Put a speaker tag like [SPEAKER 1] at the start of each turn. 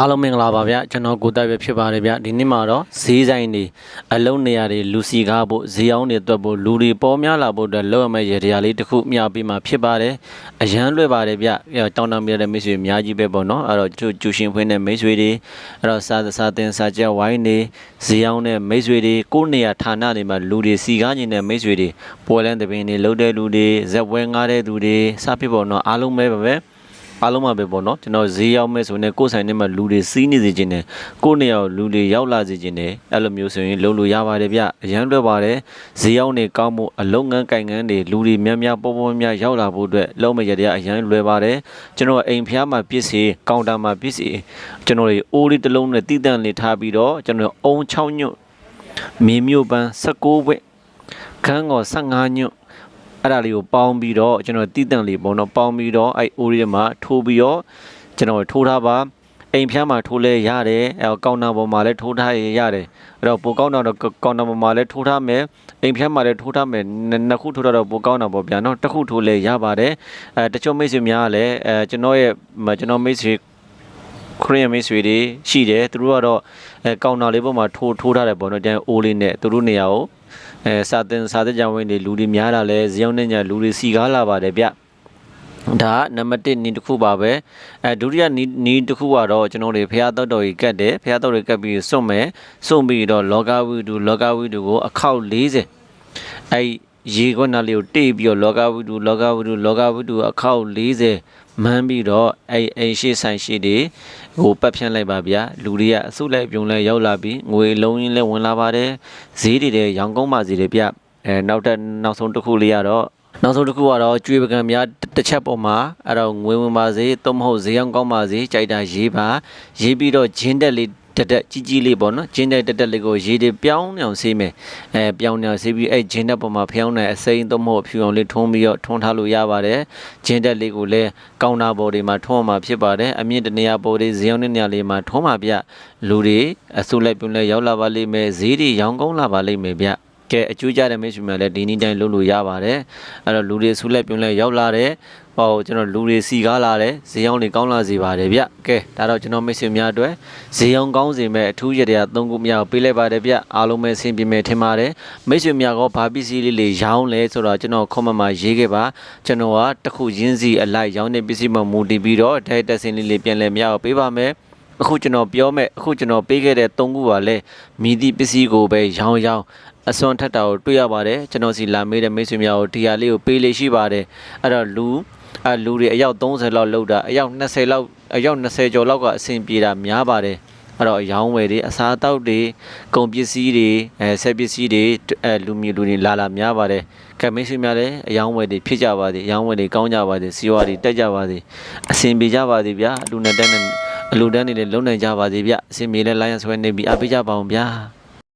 [SPEAKER 1] အားလုံးမင်္ဂလာပါဗျကျွန်တော်ကိုတက်ပဲဖြစ်ပါတယ်ဗျဒီနေ့မှာတော့ဈေးဆိုင်တွေအလုံးနေရာတွေလူစီကားဖို့ဈေးအောင်တွေတွက်ဖို့လူတွေပေါ်များလာဖို့အတွက်လောက်ရမယ့်ရေတရားလေးတစ်ခုမျှပြီးမှဖြစ်ပါတယ်အရန်လွယ်ပါတယ်ဗျတောင်းတမ်းပြတဲ့မိတ်ဆွေအများကြီးပဲပေါ့နော်အဲ့တော့ကျကျူရှင်ဖွင့်တဲ့မိတ်ဆွေတွေအဲ့တော့စားစားတင်စားကြဝိုင်းတွေဈေးအောင်တဲ့မိတ်ဆွေတွေကိုယ်နေရာဌာနတွေမှာလူတွေစီကားနေတဲ့မိတ်ဆွေတွေပေါ်လန်းတပင်းတွေလှုပ်တဲ့လူတွေဇက်ဝဲငားတဲ့သူတွေစဖြစ်ပေါ့နော်အားလုံးပဲပဲ အားလုံးပါပဲပေါ့နော်ကျွန်တော်ဈေးရောက်မဲ့ဆိုရင်ကိုယ်ဆိုင်ထဲမှာလူတွေစီးနေစေခြင်းနဲ့ကိုယ့်နေရာကိုလူတွေရောက်လာစေခြင်းနဲ့အဲ့လိုမျိုးဆိုရင်လုံးလို့ရပါတယ်ဗျအရန်လွယ်ပါတယ်ဈေးရောက်နေကောင်းမှုအလုံးငန်းကင်ငန်းတွေလူတွေများများပေါ်ပေါ်များရောက်လာဖို့အတွက်လုံးမရတဲ့အရန်လွယ်ပါတယ်ကျွန်တော်အိမ်ဖျားမှာပြစ်စီကောင်တာမှာပြစ်စီကျွန်တော်တွေအိုးလေးတစ်လုံးနဲ့တည်တံ့လေးထားပြီးတော့ကျွန်တော်အုံ6ညွတ်မင်းမျိုးပန်း16ဘွဲ့ခန်းကော15ညွတ် အဲ့ဒါလေးကိုပေါင်းပြီးတော့ကျွန်တော်တည်တံ့လေးပေါ့နော်ပေါင်းပြီးတော့အဲ့အိုးလေးမှာထိုးပြီးတော့ကျွန်တော်ထိုးထားပါအိမ်ဖျားမှာထိုးလဲရတယ်အဲကောင်တာပေါ်မှာလည်းထိုးထားရရတယ်အဲ့တော့ပိုကောင်းတာတော့ကောင်တာပေါ်မှာလည်းထိုးထားမယ်အိမ်ဖျားမှာလည်းထိုးထားမယ်နှစ်ခုထိုးထားတော့ပိုကောင်းတာပေါ့ဗျာနော်တစ်ခုထိုးလဲရပါတယ်အဲတချို့မိတ်ဆွေများကလည်းအဲကျွန်တော်ရဲ့ကျွန်တော်မိတ်ဆွေခရီးမိတ်ဆွေတွေရှိတယ်သူတို့ကတော့အဲကောင်တာလေးပေါ်မှာထိုးထိုးထားတယ်ပေါ့နော်ကျန်အိုးလေးနဲ့သူတို့နေရာကို အဲစာတင်စာတဲ့ကြောင်ဝင်းတွေလူတွေများတာလဲဇယောင်းနဲ့ညာလူတွေစီကားလာပါတယ်ဗျဒါကနံပါတ်1နီးတစ်ခုပါပဲအဲဒုတိယနီးနီးတစ်ခုကတော့ကျွန်တော်တွေဖះတောက်တော်ကြီးကတ်တယ်ဖះတောက်တွေကတ်ပြီးစွန့်မယ်စွန့်ပြီးတော့လောကဝိတုလောကဝိတုကိုအခောက်40အဲ ရေခွန်းနာလေးကိုတိတ်ပြီးတော့လောကဝိတုလောကဝိတုလောကဝိတုအခောက်40မှန်းပြီးတော့အဲအဲရှေ့ဆိုင်ရှေ့တွေဟိုပတ်ဖြန့်လိုက်ပါဗျာလူတွေကအစုလိုက်ပြုံလိုက်ရောက်လာပြီးငွေလုံးရင်းလဲဝင်လာပါတယ်ဈေးတွေတဲ့ရောင်ကုန်းပါစီတွေဗျအဲနောက်တက်နောက်ဆုံးတစ်ခုလေးကတော့နောက်ဆုံးတစ်ခုကတော့ကျွေးပကံများတစ်ချက်ပေါ်မှာအဲ့တော့ငွေဝင်ပါစေသို့မဟုတ်ဈေးရောင်ကောင်းပါစေကြိုက်တာရေးပါရေးပြီးတော့ဂျင်းတက်လေး တက်တက်ကြီးကြီးလေးပေါ့နော်ဂျင်းတက်တက်တက်လေးကိုရေးတွေပြောင်းနေအောင်ဆေးမယ်အဲပြောင်းနေအောင်ဆေးပြီးအဲ့ဂျင်းတက်ပေါ်မှာဖျောင်းတဲ့အစိမ်းသို့မဟုတ်ဖြူအောင်လေးထုံးပြီးတော့ထုံးထားလို့ရပါတယ်ဂျင်းတက်လေးကိုလည်းကောင်တာပေါ်တွေမှာထုံးအောင်မှာဖြစ်ပါတယ်အမြင့်တနေရာပေါ်တွေဈေးရောင်းတဲ့နေရာလေးမှာထုံးပါဗျလူတွေအစုလိုက်ပြုံလိုက်ရောက်လာပါလိမ့်မယ်ဈေးတွေရောင်းကောင်းလာပါလိမ့်မယ်ဗျ ကဲအကျိုးကြတဲ့မိတ်ဆွေများလည်းဒီနေ့တိုင်းလုပ်လို့ရပါတယ်အဲ့တော့လူတွေဆုလက်ပြုံးလဲရောက်လာတယ်ဟောကျွန်တော်လူတွေစီကားလာတယ်ဈေးရောင်းတွေကောင်းလာစေပါတယ်ဗျကဲဒါတော့ကျွန်တော်မိတ်ဆွေများအတွက်ဈေးရောင်းကောင်းစေမဲ့အထူးရတရား၃ခုမြောက်ပေးလိုက်ပါတယ်ဗျအားလုံးပဲဆင်ပြေမယ်ထင်ပါတယ်မိတ်ဆွေများကဘာပစ္စည်းလေးလေးရောင်းလဲဆိုတော့ကျွန်တော်ခွန်မမှာရေးခဲ့ပါကျွန်တော်ကတခုချင်းစီအလိုက်ရောင်းတဲ့ပစ္စည်းမှမူတည်ပြီးတော့ဒိုက်တက်စင်လေးလေးပြန်လဲမြောက်ပေးပါမယ်အခုကျွန်တော်ပြောမဲ့အခုကျွန်တော်ပေးခဲ့တဲ့၃ခုပါလဲမိသည့်ပစ္စည်းကိုပဲရောင်းရောင်း အစွန်ထက်တာကိုတွေ့ရပါတယ်ကျွန်တော်စီလာမေးတဲ့မိတ်ဆွေများကိုဒီဟာလေးကိုပေးလေးရှိပါတယ်အဲ့တော့လူအလူတွေအယောက်30လောက်လောက်တာအယောက်20လောက်အယောက်20ကျော်လောက်ကအဆင်ပြေတာများပါတယ်အဲ့တော့အယောင်းဝယ်တွေအစားအသောက်တွေကုန်ပစ္စည်းတွေအဲဆက်ပစ္စည်းတွေအဲလူမျိုးလူတွေလာလာများပါတယ်ကဲမိတ်ဆွေများလည်းအယောင်းဝယ်တွေဖြစ်ကြပါစေအယောင်းဝယ်တွေကောင်းကြပါစေစီးပွားတွေတက်ကြပါစေအဆင်ပြေကြပါစေဗျာအလူနဲ့တက်နဲ့အလူတန်းတွေလည်းလုံနိုင်ကြပါစေဗျအဆင်ပြေလဲလိုင်းဆွဲနေပြီးအပေးကြပါအောင်ဗျာ